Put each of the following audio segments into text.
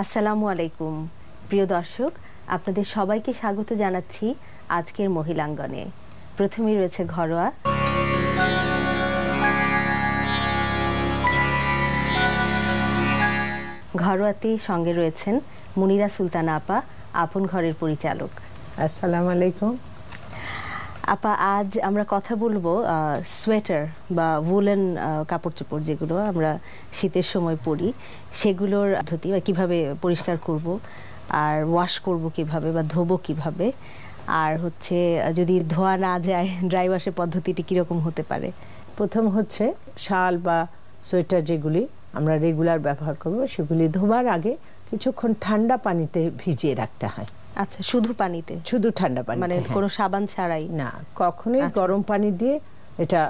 আসসালামু আলাইকুম। প্রিয় দর্শক, আপনাদের সবাইকে স্বাগত জানাচ্ছি আজকের মহিলাঙ্গনে। প্রথমেই রয়েছে ঘরোয়া। ঘরোয়াতে সঙ্গে রয়েছেন মুনিরা সুলতানা আপা, আপন ঘরের পরিচালক। আসসালামু আলাইকুম। আপা, আজ আমরা কথা বলব সোয়েটার বা উলেন কাপড় চোপড় যেগুলো আমরা শীতের সময় পরি, সেগুলোর পদ্ধতি বা কীভাবে পরিষ্কার করব, আর ওয়াশ করব কীভাবে বা ধোবো কীভাবে, আর হচ্ছে, যদি ধোয়া না যায় ড্রাই ওয়াশের পদ্ধতিটি কীরকম হতে পারে। প্রথম হচ্ছে, শাল বা সোয়েটার যেগুলি আমরা রেগুলার ব্যবহার করব, সেগুলি ধোবার আগে কিছুক্ষণ ঠান্ডা পানিতে ভিজিয়ে রাখতে হয়। আচ্ছা শুধু পানিতে? শুধু ঠান্ডা পানি মানে হ্যাঁ। কোনো সাবান ছাড়াই? না কখনোই আচ্ছা। গরম পানি দিয়ে এটা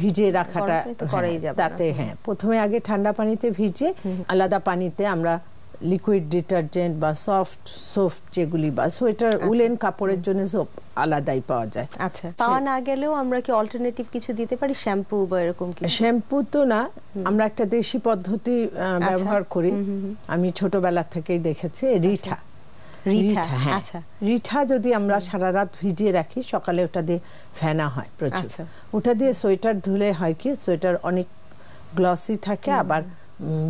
ভিজে রাখাটা করাই হ্যাঁ, যাবে তাতে হ্যাঁ প্রথমে আগে ঠান্ডা পানিতে ভিজিয়ে আলাদা পানিতে আমরা লিকুইড ডিটারজেন্ট বা সফট সোপ যেগুলি বা সোয়েটার উলেন কাপড়ের জন্য সোপ আলাদাই পাওয়া যায়। আচ্ছা পাওয়া না গেলেও আমরা কি অল্টারনেটিভ কিছু দিতে পারি? শ্যাম্পু বা এরকম কিছু? শ্যাম্পু তো না আমরা একটা দেশি পদ্ধতি আচ্ছা। ব্যবহার করি। আমি ছোটবেলা থেকেই দেখেছি রিঠা। রিঠা হ্যাঁ। আচ্ছা। রিঠা যদি আমরা সারা রাত ভিজিয়ে রাখি সকালে ওটা দিয়ে ফেনা হয় প্রচুর। আচ্ছা। ওটা দিয়ে সোয়েটার ধুলে হয় কি সোয়েটার অনেক গ্লসি থাকে আবার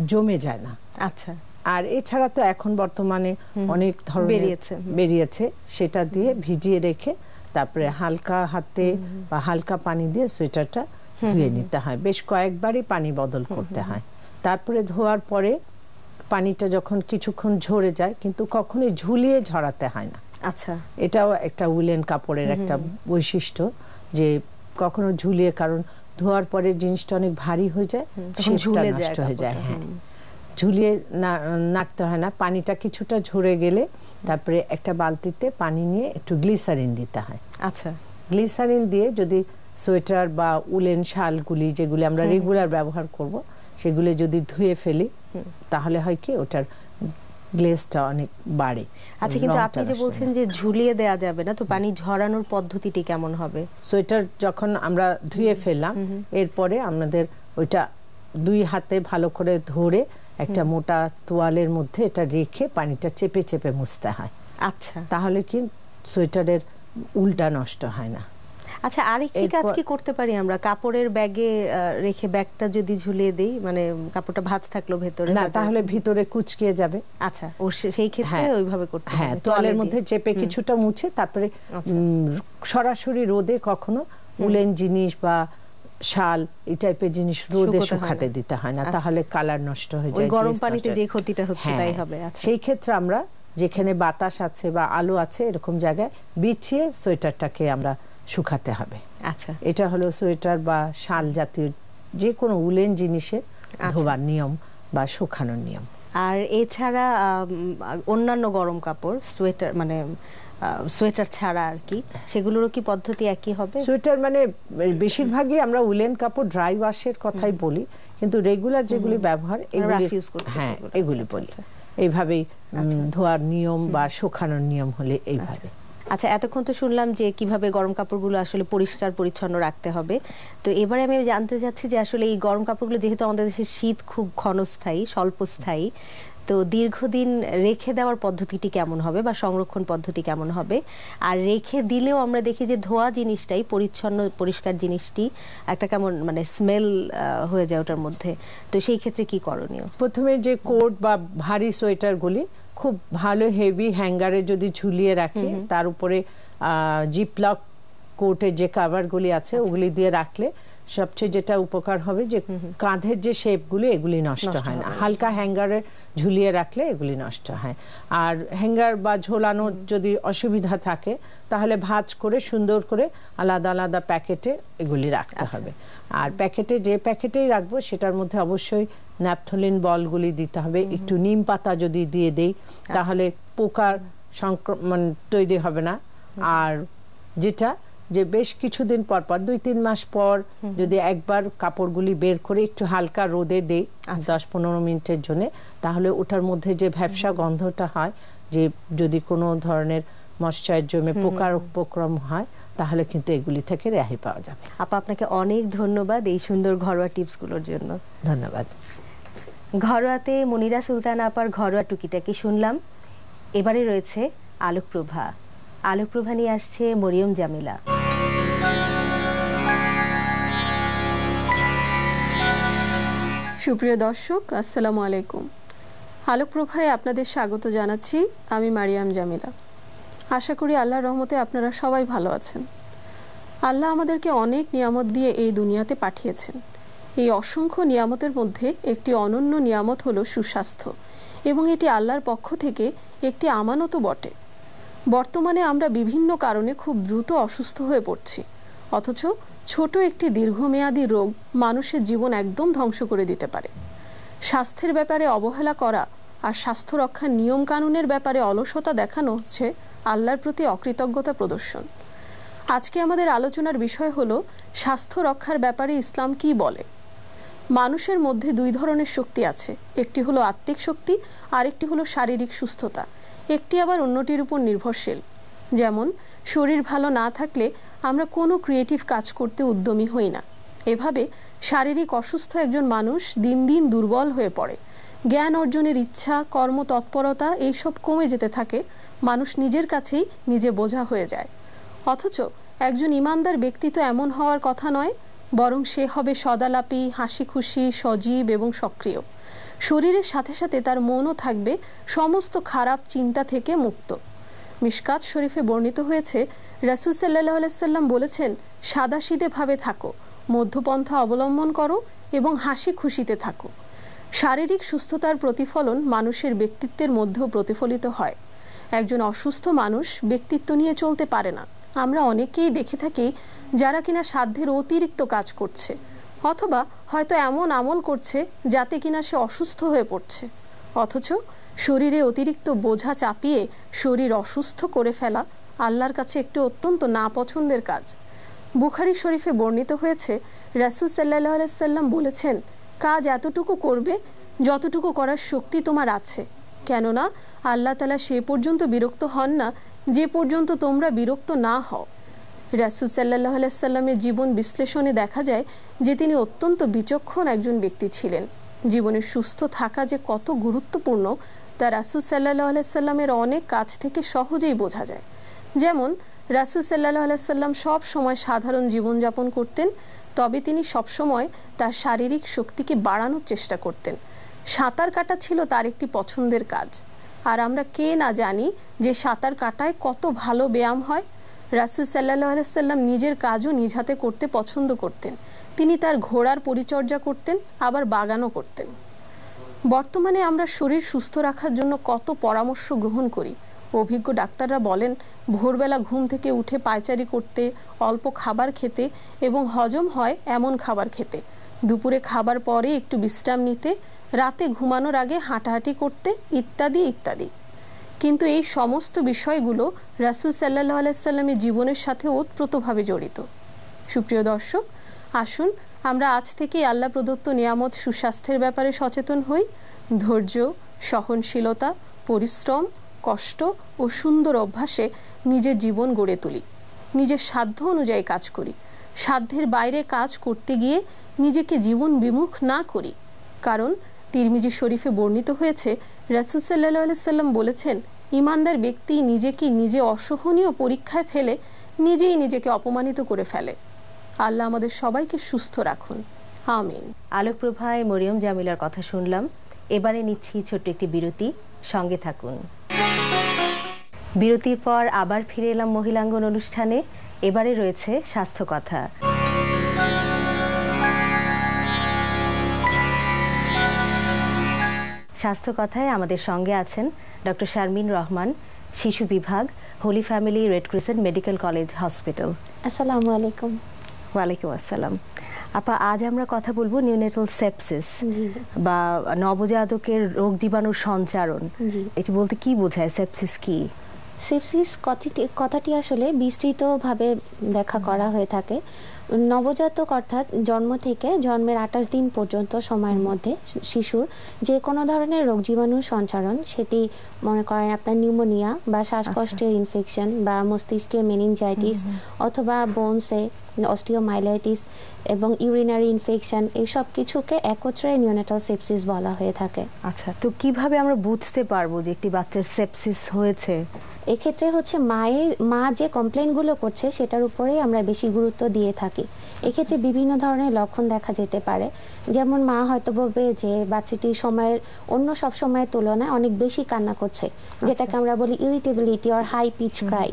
জমে যায় না। আচ্ছা। আর এছাড়া তো এখন বর্তমানে অনেক ধরনের বেরিয়েছে। বেরিয়েছে। সেটা দিয়ে ভিজিয়ে রেখে তারপরে হালকা হাতে বা হালকা পানি দিয়ে সোয়েটারটা ধুয়ে নিতে হয়। বেশ কয়েকবারই পানি বদল করতে হয়। তারপরে ধোয়ার পরে পানিটা যখন কিছুক্ষণ ঝরে যায় কিন্তু কখনোই ঝুলিয়ে ঝরাতে হয় না। আচ্ছা। এটাও একটা উলেন কাপড়ের একটা বৈশিষ্ট্য যে কখনো ঝুলিয়ে কারণ ধোয়ার পরে জিনিসটা অনেক ভারী হয়ে যায় ঝুলে নষ্ট হয়ে যায় হ্যাঁ। ঝুলিয়ে নাড়তে হয় না। পানিটা কিছুটা ঝরে গেলে তারপরে একটা বালতিতে পানি নিয়ে একটু গ্লিসারিন দিতে হয়। আচ্ছা। গ্লিসারিন দিয়ে যদি সোয়েটার বা উলেন শালগুলি যেগুলি আমরা রেগুলার ব্যবহার করব সেগুলি যদি ধুয়ে ফেলি তাহলে হয় কি ওটার গ্লেজটা অনেক বাড়ে। আচ্ছা কিন্তু আপনি যে বলছেন যে ঝুলিয়ে দেয়া যাবে না তো পানি ঝরানোর পদ্ধতিটি কেমন হবে? সোয়েটার যখন আমরা ধুয়ে ফেললাম এরপরে আমাদের ওইটা দুই হাতে ভালো করে ধরে একটা মোটা তোয়ালের মধ্যে এটা রেখে পানিটা চেপে চেপে মুছতে হয়। আচ্ছা। তাহলে কি সোয়েটারের উল্টা নষ্ট হয় না। আচ্ছা আরেকটি কাজ কি করতে পারি আমরা? কাপড়ের ব্যাগে রেখে ব্যাগটা যদি ঝুলিয়ে দেই মানে কাপড়টা ভাঁজ থাকল ভেতরে না তাহলে ভিতরে কুচকিয়ে যাবে। আচ্ছা ও সেই ক্ষেত্রে হ্যাঁ। ওইভাবে করতে হ্যাঁ তোয়ালের মধ্যে চেপে কিছুটা মুছে তারপরে আচ্ছা। সরাসরি রোদে কখনো উলেন জিনিস বা শাল এই টাইপের জিনিস রোদে শুকাতে দিতে হয় না আচ্ছা। তাহলে কালার নষ্ট হয়ে যায় গরম পানিতে যে ক্ষতিটা হচ্ছে হ্যাঁ, তাই হবে আচ্ছা। সেই ক্ষেত্রে আমরা যেখানে বাতাস আছে বা আলো আছে এরকম জায়গায় বিছিয়ে সোয়েটারটাকে আমরা শুকাতে হবে। আচ্ছা। এটা হলো সোয়েটার বা শাল জাতীয় যে কোনো উলেন জিনিসের আচ্ছা। ধোবার নিয়ম বা শুকানোর নিয়ম। আর এছাড়া অন্যান্য গরম কাপড় সোয়েটার মানে সোয়েটার ছাড়া আর কি সেগুলোরও কি পদ্ধতি একই হবে? সোয়েটার মানে বেশিরভাগই আমরা উলেন কাপড় ড্রাই ওয়াশের কথাই বলি কিন্তু রেগুলার যেগুলি ব্যবহার এগুলি হ্যাঁ এগুলি আচ্ছা, বলি। আচ্ছা। এইভাবেই ধোয়ার নিয়ম বা শুকানোর নিয়ম হলে এইভাবে। আচ্ছা এতক্ষণ তো শুনলাম যে কীভাবে গরম কাপড়গুলো আসলে পরিষ্কার, পরিচ্ছন্ন রাখতে হবে। তো এবারে আমি জানতে চাচ্ছি যে আসলে এই গরম কাপড়গুলো যেহেতু আমাদের দেশে শীত খুব ক্ষণস্থায়ী, স্বল্পস্থায়ী, তো দীর্ঘদিন রেখে দেওয়ার পদ্ধতিটি কেমন হবে বা সংরক্ষণ পদ্ধতি কেমন হবে? আর রেখে দিলেও আমরা দেখি যে ধোয়া জিনিসটাই, পরিচ্ছন্ন, পরিষ্কার জিনিসটি একটা কেমন মানে স্মেল হয়ে যায় ওটার মধ্যে। তো সেই ক্ষেত্রে কি করণীয়? প্রথমে যে কোট বা ভারী সোয়েটারগুলি খুব ভালো হেভি হ্যাঙ্গারে যদি ঝুলিয়ে রাখি তার উপরে জিপলক কোটের যে কাভারগুলি আছে আচ্ছা। ওগুলি দিয়ে রাখলে সবচেয়ে যেটা উপকার হবে যে কাঁধের যে শেপগুলি এগুলি নষ্ট হয় না। হালকা হ্যাঙ্গারে ঝুলিয়ে রাখলে এগুলি নষ্ট হয়। আর হ্যাঙ্গার বা ঝোলানোর যদি অসুবিধা থাকে তাহলে ভাঁজ করে সুন্দর করে আলাদা আলাদা প্যাকেটে এগুলি রাখতে আচ্ছা। হবে। আর প্যাকেটে যে প্যাকেটেই রাখব সেটার মধ্যে অবশ্যই ন্যাপথলিন বলগুলি দিতে হবে। একটু নিম পাতা যদি দিয়ে দেই আচ্ছা। তাহলে পোকার সংক্রমণ তৈরি হবে না। আর যেটা যে বেশ কিছুদিন পর পর দুই তিন মাস পর যদি একবার কাপড়গুলি বের করে একটু হালকা রোদে দেই আচ্ছা। দশ পনেরো মিনিটের জন্য তাহলে ওটার মধ্যে যে ভ্যাবসা গন্ধটা হয় যে যদি কোনো ধরনের মশ্চয়ের জমে পোকার উপক্রম হয় তাহলে কিন্তু এগুলি থেকে রেহাই পাওয়া যাবে। আপা আপনাকে অনেক ধন্যবাদ এই সুন্দর ঘরোয়া টিপসগুলোর জন্য। ধন্যবাদ। ঘরোয়াতে মনিরা সুলতান আপার ঘরোয়া টুকিটাকি শুনলাম। এবারে রয়েছে আলোকপ্রভা। আলোকপ্রভা নিয়ে আসছে মরিয়ম জামিলা। সুপ্রিয় দর্শক, আসসালামু আলাইকুম। আলোকপ্রভায় আপনাদের স্বাগত জানাচ্ছি আমি মারিয়াম জামিলা। আশা করি আল্লাহর রহমতে আপনারা সবাই ভালো আছেন। আল্লাহ আমাদেরকে অনেক নিয়ামত দিয়ে এই দুনিয়াতে পাঠিয়েছেন। এই অসংখ্য নিয়ামতের মধ্যে একটি অনন্য নিয়ামত হলো সুস্বাস্থ্য এবং এটি আল্লাহর পক্ষ থেকে একটি আমানতও বটে। বর্তমানে আমরা বিভিন্ন কারণে খুব দ্রুত অসুস্থ হয়ে পড়ছি, অথচ ছোট একটি দীর্ঘমেয়াদী রোগ মানুষের জীবন একদম ধ্বংস করে দিতে পারে। স্বাস্থ্যের ব্যাপারে অবহেলা করা আর স্বাস্থ্য রক্ষার নিয়ম কানুনের ব্যাপারে অলসতা দেখানো হচ্ছে আল্লাহর প্রতি অকৃতজ্ঞতা প্রদর্শন। আজকে আমাদের আলোচনার বিষয় হলো, স্বাস্থ্য রক্ষার ব্যাপারে ইসলাম কি বলে? মানুষের মধ্যে দুই ধরনের শক্তি আছে, একটি হলো আত্মিক শক্তি আর একটি হলো শারীরিক সুস্থতা। একটি আবার অন্যটির উপর নির্ভরশীল। যেমন, শরীর ভালো না থাকলে আমরা কোনো ক্রিয়েটিভ কাজ করতে উদ্যমী হই না। এভাবে শারীরিক অসুস্থ একজন মানুষ দিন দিন দুর্বল হয়ে পড়ে। জ্ঞান অর্জনের ইচ্ছা কর্মতৎপরতা এইসব কমে যেতে থাকে, মানুষ নিজের কাছেই নিজে বোঝা হয়ে যায়। অথচ একজন ইমানদার ব্যক্তি তো এমন হওয়ার কথা নয়, বরং সে হবে সদালাপি হাসি খুশি সজীব এবং সক্রিয়। শরীরের সাথে সাথে তার মনও থাকবে সমস্ত খারাপ চিন্তা থেকে মুক্ত। মিশকাত শরীফে বর্ণিত হয়েছে, রাসুল সাল্লাহ আলাইসাল্লাম বলেছেন সাদাসিধেভাবে থাকো, মধ্যপন্থা অবলম্বন করো এবং হাসি খুশিতে থাকো। শারীরিক সুস্থতার প্রতিফলন মানুষের ব্যক্তিত্বের মধ্যেও প্রতিফলিত হয়। একজন অসুস্থ মানুষ ব্যক্তিত্ব নিয়ে চলতে পারে না। আমরা অনেকেই দেখে থাকি যারা কিনা সাধ্যের অতিরিক্ত কাজ করছে, অথবা হয়তো এমন আমল করছে যাতে কিনা সে অসুস্থ হয়ে পড়ছে। অথচ শরীরে অতিরিক্ত বোঝা চাপিয়ে শরীর অসুস্থ করে ফেলা আল্লাহর কাছে একটি অত্যন্ত না পছন্দের কাজ। বুখারি শরীফে বর্ণিত হয়েছে, রাসুল সাল্লাহ আলাইসাল্লাম বলেছেন, কাজ এতটুকু করবে যতটুকু করার শক্তি তোমার আছে। কেননা, আল্লাহ তালা সে পর্যন্ত বিরক্ত হন না, যে পর্যন্ত তোমরা বিরক্ত না হও। রাসুল সাল্লাহ আলাইসাল্লামের জীবন বিশ্লেষণে দেখা যায় যে তিনি অত্যন্ত বিচক্ষণ একজন ব্যক্তি ছিলেন। জীবনে সুস্থ থাকা যে কত গুরুত্বপূর্ণ তা রাসুল সাল্লাহ আলাইসাল্লামের অনেক কাজ থেকে সহজেই বোঝা যায়। যেমন, রাসুল সাল্লাহ আলাইসাল্লাম সব সময় সাধারণ জীবনযাপন করতেন, তবে তিনি সবসময় তার শারীরিক শক্তিকে বাড়ানোর চেষ্টা করতেন। সাঁতার কাটা ছিল তার একটি পছন্দের কাজ। আর আমরা কে না জানি যে সাঁতার কাটায় কত ভালো ব্যায়াম হয়। রাসুল সাল্লাহ আলাইসাল্লাম নিজের কাজও নিজ হাতে করতে পছন্দ করতেন। তিনি তার ঘোড়ার পরিচর্যা করতেন, আবার বাগানও করতেন। বর্তমানে আমরা শরীর সুস্থ রাখার জন্য কত পরামর্শ গ্রহণ করি? অভিজ্ঞ ডাক্তাররা বলেন, ভোরবেলা ঘুম থেকে উঠে পায়চারি করতে, অল্প খাবার খেতে এবং হজম হয় এমন খাবার খেতে। দুপুরে খাবার পরে একটু বিশ্রাম নিতে, রাতে ঘুমানোর আগে হাঁটাহাঁটি করতে ইত্যাদি ইত্যাদি। কিন্তু এই সমস্ত বিষয়গুলো রাসুল সাল্লাহ আলাইসাল্লামের জীবনের সাথে ওতপ্রোতভাবে জড়িত। সুপ্রিয় দর্শক, আসুন আমরা আজ থেকে আল্লাহ প্রদত্ত নিয়ামত সুস্বাস্থ্যের ব্যাপারে সচেতন হই। ধৈর্য, সহনশীলতা, পরিশ্রম, কষ্ট ও সুন্দর অভ্যাসে নিজের জীবন গড়ে তুলি। নিজের সাধ্য অনুযায়ী কাজ করি। সাধ্যের বাইরে কাজ করতে গিয়ে নিজেকে জীবন বিমুখ না করি। কারণ তিরমিজি শরীফে বর্ণিত হয়েছে, রাসুল সাল্লাহ সাল্লাম বলেছেন, ইমানদার ব্যক্তি নিজেকে নিজে অসহনীয় পরীক্ষায় ফেলে, নিজেই নিজেকে অপমানিত করে ফেলে। আল্লাহ আমাদের সবাইকে সুস্থ রাখুন। আমিন। আলোকপ্রভায় মরিয়ম জামিলার কথা শুনলাম। এবারে নিচ্ছি ছোট্ট একটি বিরতি। সঙ্গে থাকুন। বিরতির পর আবার ফিরে এলাম মহিলাঙ্গন অনুষ্ঠানে। এবারে রয়েছে স্বাস্থ্য কথা। স্বাস্থ্য কথায় আমাদের সঙ্গে আছেন ডক্টর শারমিন রহমান শিশু বিভাগ Holy Family Red Crescent Medical College Hospital. আসসালামু আলাইকুম। ওয়ালাইকুম আসসালাম। আপা আজ আমরা কথা বলব নিউনেটাল সেপসিস বা নবজাতকের রোগ জীবাণুর সঞ্চারণ। এটা বলতে কি বোঝায়? সেপসিস কি? সেপসিস কথাটি কথাটি আসলে বিস্তৃতভাবে ব্যাখ্যা করা হয়ে থাকে। নবজাতক অর্থাৎ জন্ম থেকে জন্মের আঠাশ দিন পর্যন্ত সময়ের মধ্যে শিশুর যে কোনো ধরনের রোগ জীবাণু সঞ্চারণ সেটি মনে করেন আপনার নিউমোনিয়া বা শ্বাসকষ্টের ইনফেকশন বা মস্তিষ্কে মেনিনজাইটিস অথবা বোনসে অস্টিওমাইলাইটিস এবং ইউরিনারি ইনফেকশন এই সব কিছুকে একত্রে নিউনেটাল সেপসিস বলা হয়ে থাকে। আচ্ছা তো কীভাবে আমরা বুঝতে পারব যে একটি বাচ্চার সেপসিস হয়েছে? এক্ষেত্রে হচ্ছে মায়ের মা যে কমপ্লেনগুলো করছে সেটার উপরেই আমরা বেশি গুরুত্ব দিয়ে থাকি। এক্ষেত্রে বিভিন্ন ধরনের লক্ষণ দেখা যেতে পারে। যেমন মা হয়তো বলবে যে বাচ্চাটি সময়ের অন্য সব সময়ের তুলনায় অনেক বেশি কান্না করছে। যেটাকে আমরা বলি irritability or high pitch cry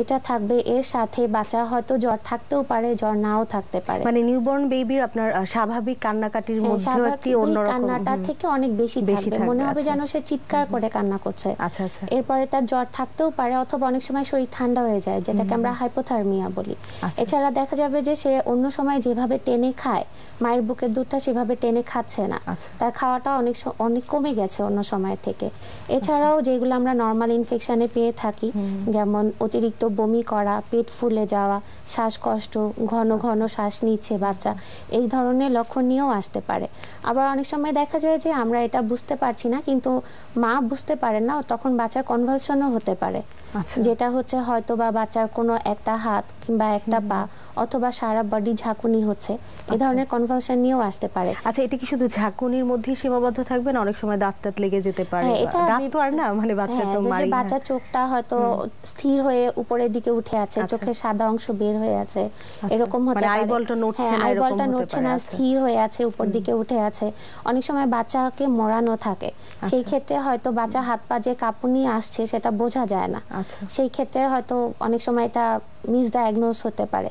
এটা থাকবে এর সাথে বাচ্চা হয়তো জ্বর থাকতেও পারে জ্বর নাও থাকতে পারে। মানে নিউবর্ন বেবির আপনার স্বাভাবিক কান্নাকাটির হ্যাঁ, স্বাভাবিক একটি অন্যরকম কান্নাটা থেকে অনেক বেশি থাকবে, মনে হবে আচ্ছা। যেন সে চিৎকার করে কান্না করছে। আচ্ছা আচ্ছা। এরপরে তার জ্বর থাকতেও পারে অথবা অনেক সময় শরীর ঠান্ডা হয়ে যায় যেটাকে আমরা হাইপোথার্মিয়া বলি। আচ্ছা। এছাড়া দেখা যাবে যে সে অন্য সময় যেভাবে টেনে খায় মায়ের বুকের দুধটা সেভাবে টেনে খাচ্ছে না। আচ্ছা। তার খাওয়াটা অনেক অনেক কমে গেছে অন্য সময় থেকে। এছাড়াও যেগুলো আমরা নর্মাল ইনফেকশনে পেয়ে থাকি যেমন অতিরিক্ত বমি করা পেট ফুলে যাওয়া শ্বাসকষ্ট ঘন ঘন শ্বাস নিচ্ছে বাচ্চা এই ধরনের লক্ষণ নিয়েও আসতে পারে। আবার অনেক সময় দেখা যায় যে আমরা এটা বুঝতে পারছি না কিন্তু মা বুঝতে পারে না তখন বাচ্চার কনভালশনও হতে পারে। আচ্ছা। যেটা হচ্ছে হয়তো বা বাচ্চার কোনো একটা হাত কিংবা একটা পা অথবা সারা বডি ঝাঁকুনি হচ্ছে। এই ধরনের কনভালশন নিয়েও আসতে পারে। আচ্ছা এটা কি শুধু ঝাঁকুনির মধ্যেই সীমাবদ্ধ থাকবে না? অনেক সময় দাঁত টাত লেগে যেতে পারে। হ্যাঁ, দাঁত তো আর না? মানে বাচ্চা হ্যাঁ, তো মারি বাচ্চার চোখটা হয়তো স্থির হয়ে উপরের দিকে উঠে আছে আচ্ছা। চোখের সাদা অংশ বের হয়ে আছে। এরকম হতে মানে পারে। eyeballটা নড়ছে হ্যাঁ না, এরকম আইবলটা হতে নড়ছে না আচ্ছা। স্থির হয়ে আছে উপর দিকে উঠে আছে। অনেক সময় বাচ্চাকে মোড়ানো থাকে। সেই আচ্ছা। ক্ষেত্রে হয়তো বাচ্চা হাত পা যে কাঁপুনি আসছে সেটা বোঝা যায় না। আচ্ছা। সেই ক্ষেত্রে হয়তো অনেক সময় এটা মিসডায়াগনোস হতে পারে।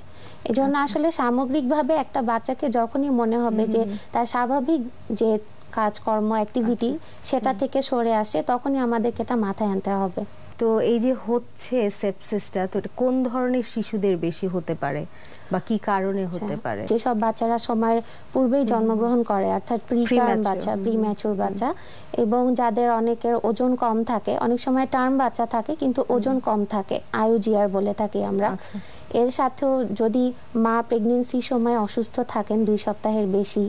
এই জন্য আচ্ছা। আসলে সামগ্রিকভাবে একটা বাচ্চাকে যখনই মনে হবে যে তার স্বাভাবিক যে কাজকর্ম অ্যাক্টিভিটি আচ্ছা। সেটা থেকে সরে আসে তখনই আমাদেরকে এটা মাথায় আনতে হবে। তো এই যে হচ্ছে সেপসিসটা তো এটা কোন ধরনের শিশুদের বেশি হতে পারে বা কি কারণে হতে আচ্ছা, পারে? যেসব বাচ্চারা সময়ের পূর্বেই জন্মগ্রহণ করে অর্থাৎ প্রি টার্ম Premature, বাচ্চা হুম। প্রি ম্যাচুর বাচ্চা এবং যাদের অনেকের ওজন কম থাকে অনেক সময় টার্ম বাচ্চা থাকে কিন্তু ওজন কম থাকে আইউজিআর বলে থাকি আমরা। এর সাথেও যদি মা প্রেগনেন্সির সময় অসুস্থ থাকেন দুই সপ্তাহের বেশি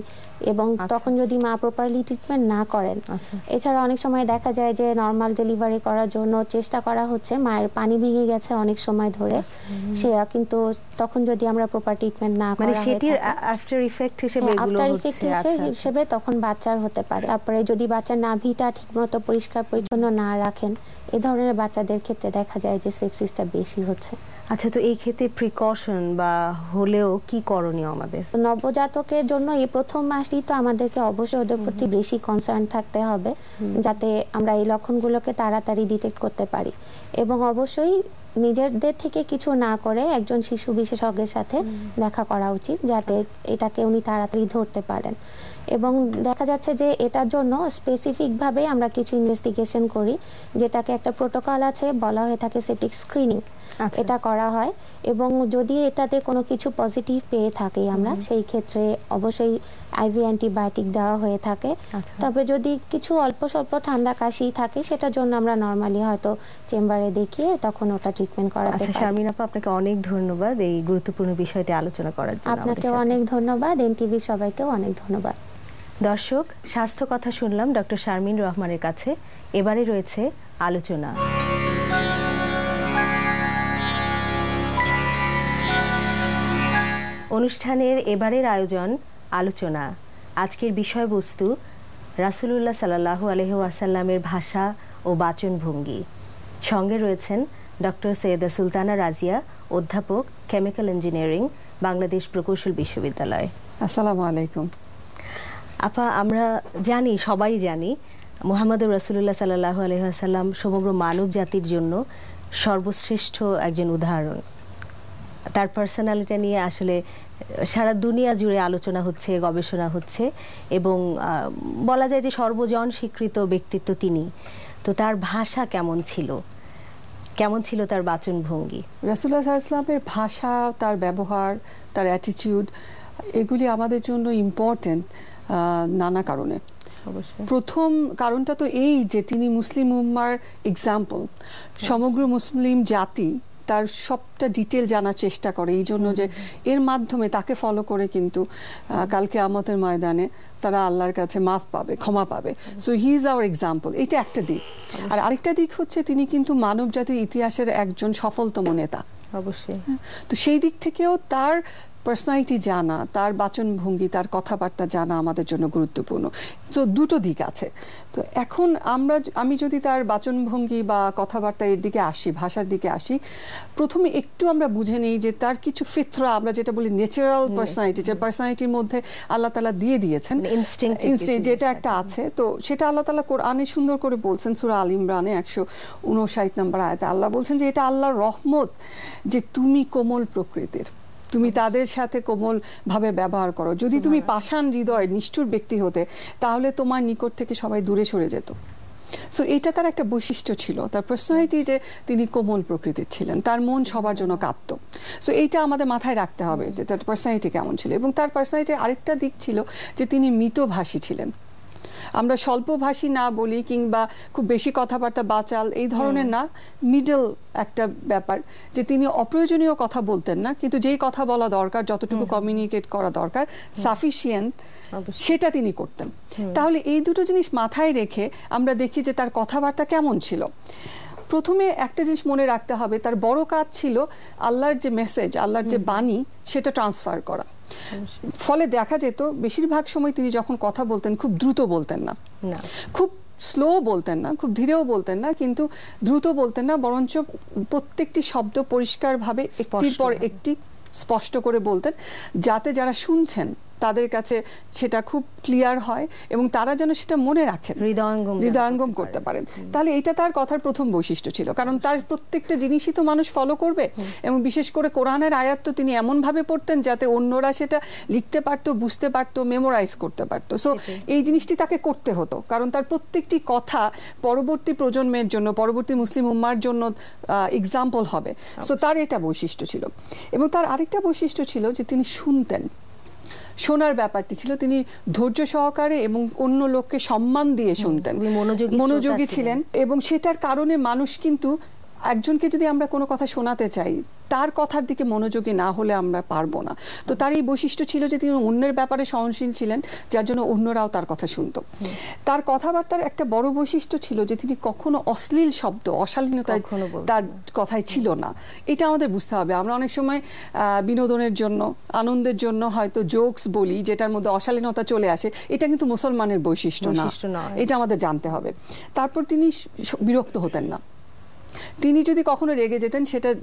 এবং আচ্ছা। তখন যদি মা প্রপারলি ট্রিটমেন্ট না করেন আচ্ছা। এছাড়া অনেক সময় দেখা যায় যে নর্মাল ডেলিভারি করার জন্য চেষ্টা করা হচ্ছে মায়ের পানি ভেঙে গেছে অনেক সময় ধরে। সে কিন্তু তখন যদি আমরা প্রপার ট্রিটমেন্ট না মানে করা সেটির আফটার ইফেক্ট হিসেবে হ্যাঁ, এগুলো আফটার ইফেক্ট আচ্ছা আচ্ছা। হিসেবে তখন বাচ্চার হতে পারে। তারপরে যদি বাচ্চার নাভিটা ঠিকমতো পরিষ্কার পরিচ্ছন্ন না রাখেন এ ধরনের বাচ্চাদের ক্ষেত্রে দেখা যায় যে সেক্সিসটা বেশি হচ্ছে। আচ্ছা তো এই ক্ষেত্রে প্রিকশন বা হলেও কি করণীয় আমাদের? নবজাতকের জন্য এই প্রথম মাসটি তো আমাদেরকে অবশ্যই ওদের প্রতি বেশি কনসার্ন থাকতে হবে যাতে আমরা এই লক্ষণগুলোকে তাড়াতাড়ি ডিটেক্ট করতে পারি। এবং অবশ্যই নিজেদের থেকে কিছু না করে একজন শিশু বিশেষজ্ঞের সাথে দেখা করা উচিত যাতে এটাকে উনি তাড়াতাড়ি ধরতে পারেন। এবং দেখা যাচ্ছে যে এটার জন্য স্পেসিফিকভাবে আমরা কিছু ইনভেস্টিগেশন করি যেটাকে একটা প্রোটোকল আছে বলা হয়ে থাকে সেপটিক স্ক্রিনিং। এটা করা হয় এবং যদি এটাতে কোনো কিছু পজিটিভ পেয়ে থাকি আমরা সেই ক্ষেত্রে অবশ্যই আইভি অ্যান্টিবায়োটিক দেওয়া হয়ে থাকে। আচ্ছা। তবে যদি কিছু অল্প স্বল্প ঠান্ডা কাশি থাকে সেটার জন্য আমরা নর্মালি হয়তো চেম্বারে দেখিয়ে তখন ওটা ট্রিটমেন্ট করাতে আচ্ছা শারমিন আপা আপনাকে অনেক ধন্যবাদ এই গুরুত্বপূর্ণ বিষয়টি আলোচনা করার জন্য আপনাকেও অনেক ধন্যবাদ এনটিভি সবাইকেও অনেক ধন্যবাদ। দর্শক স্বাস্থ্য কথা শুনলাম ডক্টর শারমিন রহমানের কাছে। এবারে রয়েছে আলোচনা। অনুষ্ঠানের এবারের আয়োজন আলোচনা। আজকের বিষয়বস্তু রাসূলুল্লাহ সাল্লাল্লাহু আলহি ওয়াসাল্লামের ভাষা ও বাচনভঙ্গি। সঙ্গে রয়েছেন ডক্টর সৈয়দা সুলতানা রাজিয়া অধ্যাপক কেমিক্যাল ইঞ্জিনিয়ারিং বাংলাদেশ প্রকৌশল বিশ্ববিদ্যালয়। আসসালামু আলাইকুম। আপা আমরা জানি সবাই জানি মোহাম্মদ রসুল্লাহ সাল্লাহ আলহাম সমগ্র মানব জাতির জন্য সর্বশ্রেষ্ঠ একজন উদাহরণ। তার পার্সোনালিটি নিয়ে আসলে সারা দুনিয়া জুড়ে আলোচনা হচ্ছে গবেষণা হচ্ছে এবং বলা যায় যে সর্বজন স্বীকৃত ব্যক্তিত্ব তিনি। তো তার ভাষা কেমন ছিল? কেমন ছিল তার বাচনভঙ্গি? রাসুল্লাহ ইসলামের ভাষা তার ব্যবহার তার অ্যাটিটিউড এগুলি আমাদের জন্য ইম্পর্টেন্ট নানা কারণে। প্রথম কারণটা তো এই যে তিনি মুসলিম উম্মার এক্সাম্পল সমগ্র মুসলিম জাতি তার সবটা ডিটেল জানার চেষ্টা করে। এই জন্য যে এর মাধ্যমে তাকে ফলো করে কিন্তু কালকে আমাদের ময়দানে তারা আল্লাহর কাছে মাফ পাবে ক্ষমা পাবে। So he is our example এটা একটা দিক। আর আরেকটা দিক হচ্ছে তিনি কিন্তু মানব জাতির ইতিহাসের একজন সফলতম নেতা। অবশ্যই। তো সেই দিক থেকেও তার পার্সোনালিটি জানা তার বাচনভঙ্গি তার কথাবার্তা জানা আমাদের জন্য গুরুত্বপূর্ণ। তো দুটো দিক আছে। তো এখন আমরা আমি যদি তার বাচনভঙ্গি বা কথাবার্তা এর দিকে আসি ভাষার দিকে আসি প্রথমে একটু আমরা বুঝে নিই যে তার কিছু ফিতরা আমরা যেটা বলি ন্যাচারাল পার্সোনালিটি যে পার্সোনালিটির মধ্যে আল্লাহ তালা দিয়ে দিয়েছেন। মানে যেটা একটা আছে তো সেটা আল্লাহ তালা কোরআনে সুন্দর করে বলছেন সুরা আল ইমরানে একশো উনষাট নম্বর আয়তে আল্লাহ বলছেন যে এটা আল্লাহর রহমত যে তুমি কোমল প্রকৃতির। তুমি তাদের সাথে কোমল ভাবে ব্যবহার করো। যদি তুমি পাষাণ হৃদয় নিষ্ঠুর ব্যক্তি হতে তাহলে তোমার নিকট থেকে সবাই দূরে সরে যেত। সো এটা তার একটা বৈশিষ্ট্য ছিল। তার পার্সোনালিটি যে তিনি কোমল প্রকৃতির ছিলেন। তার মন সবার জন্য কাঁদত সো এইটা আমাদের মাথায় রাখতে হবে যে তার পার্সোনালিটি কেমন ছিল। এবং তার পার্সোনালিটির আরেকটা দিক ছিল যে তিনি মিতভাষী ছিলেন। আমরা স্বল্পভাষী না বলি কিংবা খুব বেশি কথাবার্তা বাচাল এই ধরনের না মিডল একটা ব্যাপার যে তিনি অপ্রয়োজনীয় কথা বলতেন না কিন্তু যেই কথা বলা দরকার যতটুকু কমিউনিকেট করা দরকার সাফিসিয়েন্ট সেটা তিনি করতেন। তাহলে এই দুটো জিনিস মাথায় রেখে আমরা দেখি যে তার কথাবার্তা কেমন ছিল। প্রথমে একটা জিনিস মনে রাখতে হবে তার বড় কাজ ছিল আল্লাহর যে মেসেজ আল্লাহর যে বাণী সেটা ট্রান্সফার করা। ফলে দেখা যেত বেশিরভাগ সময় তিনি যখন কথা বলতেন খুব দ্রুত বলতেন না। খুব স্লো বলতেন না খুব ধীরেও বলতেন না কিন্তু দ্রুত বলতেন না বরঞ্চ প্রত্যেকটি শব্দ পরিষ্কারভাবে একটির পর একটি স্পষ্ট করে বলতেন যাতে যারা শুনছেন তাদের কাছে সেটা খুব ক্লিয়ার হয় এবং তারা যেন সেটা মনে রাখেন। হৃদয়ঙ্গম হৃদয়ঙ্গম করতে করতে পারেন। তাহলে এটা তার কথার প্রথম বৈশিষ্ট্য ছিল। কারণ তার প্রত্যেকটা জিনিসই তো মানুষ ফলো করবে। এবং বিশেষ করে কোরআনের আয়াত তো তিনি এমনভাবে পড়তেন যাতে অন্যরা সেটা লিখতে পারতো বুঝতে পারতো মেমোরাইজ করতে পারতো। সো এই জিনিসটি তাকে করতে হতো। কারণ তার প্রত্যেকটি কথা পরবর্তী প্রজন্মের জন্য পরবর্তী মুসলিম উম্মার জন্য এক্সাম্পল হবে। সো তার এটা বৈশিষ্ট্য ছিল। এবং তার আরেকটা বৈশিষ্ট্য ছিল যে তিনি শুনতেন। শোনার ব্যাপারটি ছিল। তিনি ধৈর্য সহকারে এবং অন্য লোককে সম্মান দিয়ে শুনতেন। মনোযোগী ছিলেন এবং সেটার কারণে মানুষ কিন্তু একজনকে যদি আমরা কোনো কথা শোনাতে চাই তার কথার দিকে মনোযোগী না হলে আমরা পারব না। তো তার এই বৈশিষ্ট্য ছিল যে তিনি অন্যের ব্যাপারে সহনশীল ছিলেন যার জন্য অন্যরাও তার কথা শুনত। তার কথাবার্তার একটা বড় বৈশিষ্ট্য ছিল যে তিনি কখনো অশ্লীল শব্দ অশালীনতা কখনো বলতেন তার কথায় ছিল না। এটা আমাদের বুঝতে হবে। আমরা অনেক সময় বিনোদনের জন্য আনন্দের জন্য হয়তো জোকস বলি যেটার মধ্যে অশালীনতা চলে আসে। এটা কিন্তু মুসলমানের বৈশিষ্ট্য না। এটা আমাদের জানতে হবে। তারপর তিনি বিরক্ত হতেন না। তিনি যদি কখনো রেগে যেতেন সেটা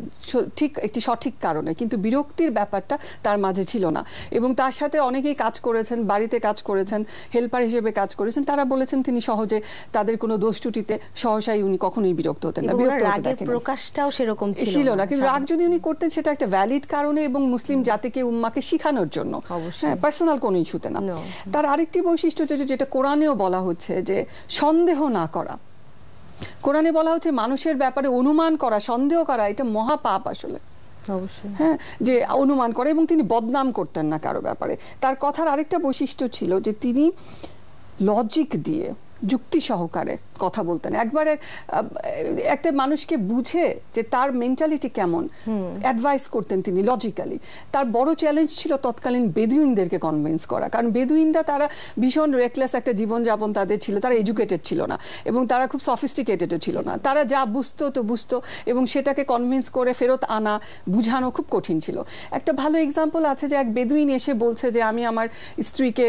ঠিক একটি সঠিক কারণে। কিন্তু বিরক্তির ব্যাপারটা তার মাঝে ছিল না। এবং তার সাথে অনেকেই কাজ করেছেন বাড়িতে কাজ করেছেন হেল্পার হিসেবে কাজ করেছেন। তারা বলেছেন তিনি সহজে তাদের কোনো দোষ ত্রুটিতে সহসাই উনি কখনোই বিরক্ত হতেন না বিরক্ত প্রকাশটাও সেরকম ছিল না। কিন্তু রাগ যদি উনি করতেন সেটা একটা ভ্যালিড কারণে এবং মুসলিম জাতিকে উম্মাকে শিখানোর জন্য। অবশ্যই। হ্যাঁ পার্সোনাল কোনো ইস্যুতে না। তার আরেকটি বৈশিষ্ট্য যেটা কোরআনেও বলা হচ্ছে যে সন্দেহ না করা। কোরআনে বলা হচ্ছে মানুষের ব্যাপারে অনুমান করা সন্দেহ করা এটা মহাপাপ আসলে। অবশ্যই। হ্যাঁ যে অনুমান করে এবং তিনি বদনাম করতেন না কারও ব্যাপারে। তার কথার আরেকটা বৈশিষ্ট্য ছিল যে তিনি লজিক দিয়ে যুক্তি সহকারে কথা বলতেন। একবারে একটা মানুষকে বুঝে যে তার মেন্টালিটি কেমন অ্যাডভাইস করতেন তিনি লজিক্যালি তার বড় চ্যালেঞ্জ ছিল তৎকালীন বেদুইনদেরকে কনভিন্স করা। কারণ বেদুইনরা তারা ভীষণ রেকলেস একটা জীবনযাপন তাদের ছিল তারা এডুকেটেড ছিল না এবং তারা খুব সফিস্টিকেটেডও ছিল না। তারা যা বুঝতো তো বুঝতো এবং সেটাকে কনভিন্স করে ফেরত আনা বুঝানো খুব কঠিন ছিল। একটা ভালো এক্সাম্পল আছে যে এক বেদুইন এসে বলছে যে আমি আমার স্ত্রীকে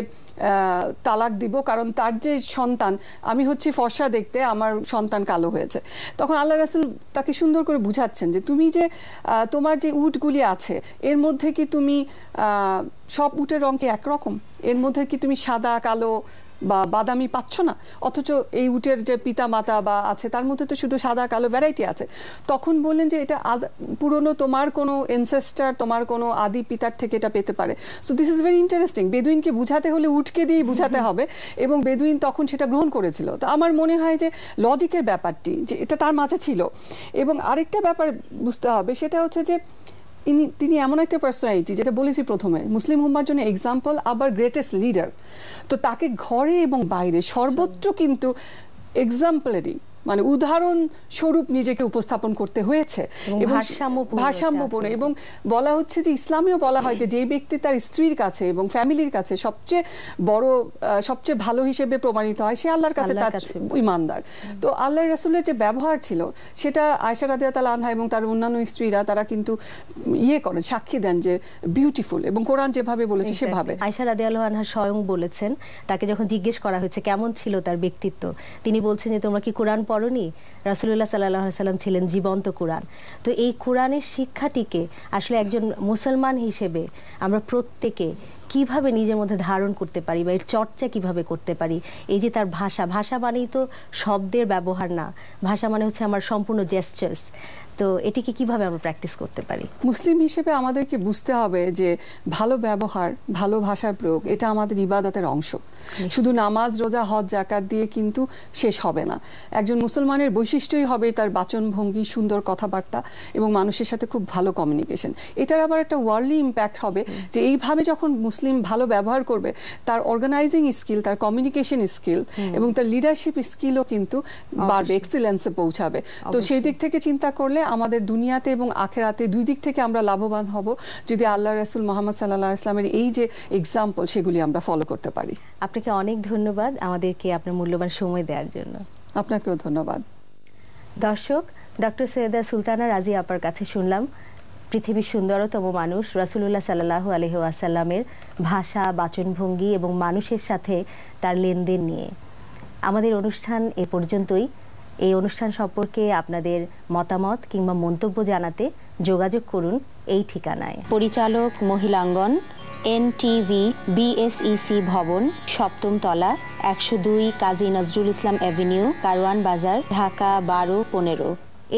তালাক দিব, কারণ তার যে সন্তান, আমি হচ্ছি ফর্সা দেখতে, আমার সন্তান কালো হয়েছে। তখন আল্লাহ রাসুল তাকে সুন্দর করে বুঝাচ্ছেন যে তুমি যে তোমার যে উটগুলি আছে, এর মধ্যে কি তুমি সব উটের রঙকে একরকম? এর মধ্যে কি তুমি সাদা, কালো বা বাদামি পাচ্ছ না অথচ এই উটের যে পিতা মাতা বা আছে তার মধ্যে তো শুধু সাদা কালো ভ্যারাইটি আছে। তখন বললেন যে এটা পুরনো তোমার কোনো এনসেস্টার তোমার কোনো আদি পিতার থেকে এটা পেতে পারে। So this is very interesting বেদুইনকে বুঝাতে হলে উটকে দিয়েই বুঝাতে হবে এবং বেদুইন তখন সেটা গ্রহণ করেছিল। তো আমার মনে হয় যে লজিকের ব্যাপারটি যে এটা তার মাঝে ছিল। এবং আরেকটা ব্যাপার বুঝতে হবে সেটা হচ্ছে যে ইনি, তিনি এমন একটা পার্সোনালিটি যেটা বলেছি প্রথমে, মুসলিম উম্মার জন্য এক্সাম্পল আবার গ্রেটেস্ট লিডার তো তাকে ঘরে এবং বাইরে সর্বত্র কিন্তু এক্সাম্পলারি মানে উদাহরণ স্বরূপ নিজেকে উপস্থাপন করতে হয়েছে ভারসাম্যপূর্ণ। এবং বলা হচ্ছে যে ইসলামেও বলা হয় যে যে ব্যক্তি তার স্ত্রীর কাছে এবং ফ্যামিলির কাছে সবচেয়ে বড় সবচেয়ে ভালো হিসেবে প্রমাণিত হয় সে আল্লাহর কাছে তার ইমানদার। তো আল্লাহ রাসুলের যে ব্যবহার ছিল সেটা আয়সা রাদিয়া তালা আনহা এবং তার অন্যান্য স্ত্রীরা তারা কিন্তু ইয়ে করেন সাক্ষী দেন যে বিউটিফুল এবং কোরআন যেভাবে বলেছে সেভাবে। আয়সা রাদিয়াল্লাহু আনহা স্বয়ং বলেছেন তাকে যখন জিজ্ঞেস করা হয়েছে কেমন ছিল তার ব্যক্তিত্ব তিনি বলছেন যে তোমরা কি কোরআন পড়নি রাসুল্লাহ সাল্লাহ সাল্লাম ছিলেন জীবন্ত কোরআন। তো এই কোরআনের শিক্ষাটিকে আসলে একজন মুসলমান হিসেবে আমরা প্রত্যেকে কীভাবে নিজের মধ্যে ধারণ করতে পারি বা এর চর্চা কীভাবে করতে পারি? এই যে তার ভাষা ভাষা মানেই তো শব্দের ব্যবহার না। ভাষা মানে হচ্ছে আমার সম্পূর্ণ জেস্টার্স তো এটিকে কীভাবে আমরা প্র্যাকটিস করতে পারি? মুসলিম হিসেবে আমাদেরকে বুঝতে হবে যে ভালো ব্যবহার ভালো ভাষার প্রয়োগ এটা আমাদের ইবাদতের অংশ। শুধু নামাজ রোজা হজ জাকাত দিয়ে কিন্তু শেষ হবে না। একজন মুসলমানের বৈশিষ্ট্যই হবে তার বাচন ভঙ্গি সুন্দর কথাবার্তা এবং মানুষের সাথে খুব ভালো কমিউনিকেশন এটার আবার একটা ওয়ার্ল্ডলি ইম্প্যাক্ট হবে যে এইভাবে যখন মুসলিম ভালো ব্যবহার করবে তার অর্গানাইজিং স্কিল তার কমিউনিকেশন স্কিল এবং তার লিডারশিপ স্কিলও কিন্তু বাড়বে এক্সিলেন্সে পৌঁছাবে। তো সেই দিক থেকে চিন্তা করলে আমাদের দুনিয়াতে এবং আখেরাতে দুই দিক থেকে আমরা লাভবান হব যদি আল্লাহ রসুল মোহাম্মদ সাল্লাহ ইসলামের এই যে এক্সাম্পল সেগুলি আমরা ফলো করতে পারি। আপনাকে অনেক ধন্যবাদ আমাদেরকে আপনার মূল্যবান সময় দেওয়ার জন্য। আপনাকেও ধন্যবাদ। দর্শক ডক্টর সৈয়দা সুলতানা রাজি আপার কাছে শুনলাম। পৃথিবীর সুন্দরতম মানুষ রাসুলুল্লাহ সাল্লাহ আলহি আসাল্লামের ভাষা বাচনভঙ্গি এবং মানুষের সাথে তার লেনদেন নিয়ে। আমাদের অনুষ্ঠান এ পর্যন্তই। এই অনুষ্ঠান সম্পর্কে আপনাদের মতামত কিংবা মন্তব্য জানাতে যোগাযোগ করুন এই ঠিকানায়। পরিচালক মহিলাঙ্গন এন টিভি বিএসইসি ভবন সপ্তম তলা একশো দুই কাজী নজরুল ইসলাম অ্যাভিনিউ কারওয়ান বাজার ঢাকা বারো পনেরো।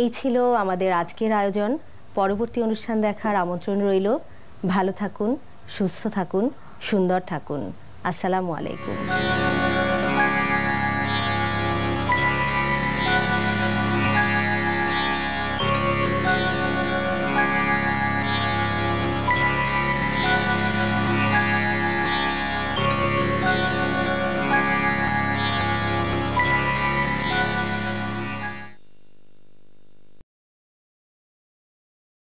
এই ছিল আমাদের আজকের আয়োজন। পরবর্তী অনুষ্ঠান দেখার আমন্ত্রণ রইল। ভালো থাকুন সুস্থ থাকুন সুন্দর থাকুন। আসসালামু আলাইকুম।